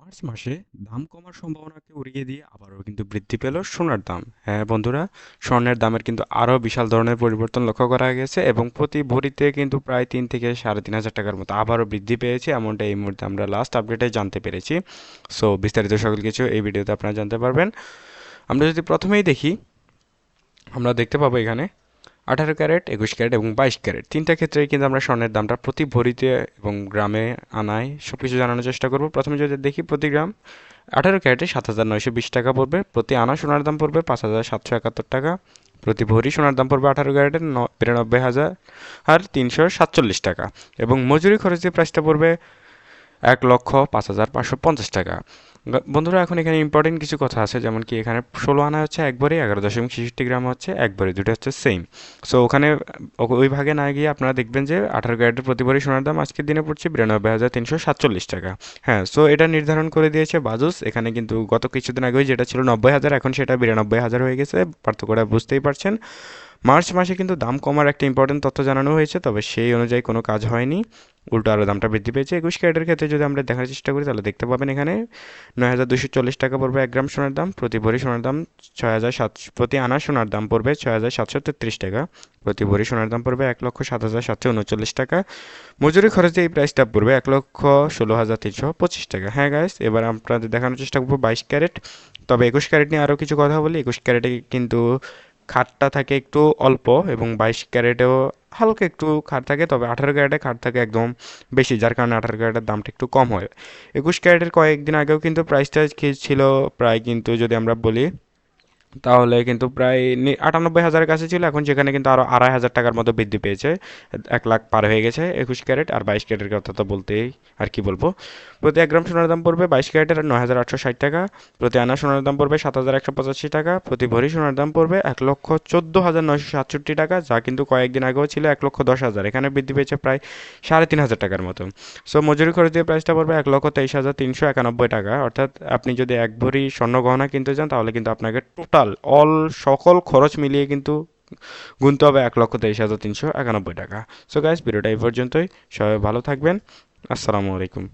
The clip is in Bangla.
মার্চ মাসে দাম কমার সম্ভাবনাকে উড়িয়ে দিয়ে আবারও কিন্তু বৃদ্ধি পেল সোনার দাম। হ্যাঁ বন্ধুরা, স্বর্ণের দামের কিন্তু আরও বিশাল ধরনের পরিবর্তন লক্ষ্য করা গেছে এবং প্রতি ভরিতে কিন্তু প্রায় তিন থেকে সাড়ে তিন হাজার টাকার মতো আবারও বৃদ্ধি পেয়েছে। এমনটা এই মুহূর্তে আমরা লাস্ট আপডেটে জানতে পেরেছি। সো বিস্তারিত সকল কিছু এই ভিডিওতে আপনারা জানতে পারবেন। আমরা যদি প্রথমেই দেখি, আমরা দেখতে পাবো এখানে আঠারো ক্যারেট, একুশ ক্যারেট এবং বাইশ ক্যারেট। তিনটা ক্ষেত্রেই কিন্তু আমরা স্বর্ণের দামটা প্রতি ভরিতে এবং গ্রামে আনায় সব কিছু জানানোর চেষ্টা করব। প্রথমে যদি দেখি প্রতি গ্রাম, আঠারো ক্যারেটে সাত হাজার নয়শো বিশ টাকা পড়বে। প্রতি আনা সোনার দাম পড়বে পাঁচ হাজার সাতশো একাত্তর টাকা। প্রতি ভরি সোনার দাম পড়বে আঠারো ক্যারেটের বিরানব্বই হাজার আর তিনশো সাতচল্লিশ টাকা। এবং মজুরি খরচের প্রাইসটা পড়বে এক লক্ষ পাঁচ হাজার পাঁচশো পঞ্চাশ টাকা। বন্ধুরা, এখন এখানে ইম্পর্টেন্ট কিছু কথা আছে, যেমন কি এখানে ষোলো আনা হচ্ছে একবারে এগারো দশমিক ছেষট্টি গ্রাম হচ্ছে একবারে দুটো হচ্ছে সেম সো ওখানে ওই ভাগে না গিয়ে আপনারা দেখবেন যে আঠারো ক্যারেটের প্রতিবারই সোনার দাম আজকের দিনে পড়ছে বিরানব্বই হাজার তিনশো সাতচল্লিশ টাকা। হ্যাঁ সো এটা নির্ধারণ করে দিয়েছে বাজুস। এখানে কিন্তু গত কিছুদিন আগেই যেটা ছিল নব্বই হাজার, এখন সেটা বিরানব্বই হাজার হয়ে গেছে। পার্থক্যটা বুঝতেই পারছেন। মার্চ মাসে কিন্তু দাম কমার একটা ইম্পর্টেন্ট তথ্য জানানো হয়েছে, তবে সেই অনুযায়ী কোনো কাজ হয়নি। উল্টো আরও দামটা বৃদ্ধি পেয়েছে। একুশ ক্যারেটের ক্ষেত্রে যদি আমরা দেখার চেষ্টা করি, তাহলে দেখতে পাবেন এখানে নয় হাজার দুশো চল্লিশ টাকা পড়বে এক গ্রাম সোনার দাম, প্রতি ভরি সোনার দাম ছয় হাজার সাত, প্রতি আনা সোনার দাম পড়বে ছয় হাজার সাতশো তেত্রিশ টাকা, প্রতি ভরি সোনার দাম পড়বে এক লক্ষ সাত হাজার সাতশো উনচল্লিশ টাকা। মজুরি খরচে এই প্রাইসটা পড়বে এক লক্ষ ষোলো হাজার তিনশো পঁচিশ টাকা। হ্যাঁ গাইস এবার আপনাদের দেখানোর চেষ্টা করব বাইশ ক্যারেট। তবে একুশ ক্যারেট নিয়ে আরও কিছু কথা বলি। একুশ ক্যারেটে কিন্তু খাটটা থাকে একটু অল্প এবং বাইশ ক্যারেটেও হালকা একটু খাট থাকে, তবে আঠারো ক্যারেটে খাট থাকে একদম বেশি, যার কারণে আঠারো ক্যারেটের দামটা একটু কম হয়। একুশ ক্যারেটের কয়েকদিন আগেও কিন্তু প্রাইসটা ছিল, প্রায় কিন্তু যদি আমরা বলি তাহলে কিন্তু প্রায় আটানব্বই হাজারের কাছে ছিল, এখন সেখানে কিন্তু আরও আড়াই হাজার টাকার মতো বৃদ্ধি পেয়েছে। এক লাখ পার হয়ে গেছে একুশ ক্যারেট আর বাইশ ক্যারেটের কথা তো বলতেই আর কি বলব। প্রতি এক গ্রাম সোনার দাম পড়বে বাইশ ক্যারেটের নয় হাজার আটশো ষাট টাকা, প্রতি আনা সোনার দাম পড়বে সাত হাজার একশো পঁচাশি টাকা, প্রতি ভরি সোনার দাম পড়বে এক লক্ষ চোদ্দ হাজার নয়শো সাতষট্টি টাকা, যা কিন্তু কয়েকদিন আগেও ছিল এক লক্ষ দশ হাজার। এখানে বৃদ্ধি পেয়েছে প্রায় সাড়ে তিন হাজার টাকার মতো। সো মজুরি খরচ দিয়ে প্রাইসটা পড়বে এক লক্ষ তেইশ হাজার তিনশো একানব্বই টাকা। অর্থাৎ আপনি যদি এক ভরি স্বর্ণ গহনা কিনতে চান, তাহলে কিন্তু আপনাকে টোটাল অল সকল খরচ মিলিয়ে কিন্তু গুনতে হবে এক লক্ষ তেইশ হাজার তিনশো একানব্বই টাকা। সো গাইস ভিডিওটা এই পর্যন্তই। সবাই ভালো থাকবেন। আসসালামু আলাইকুম।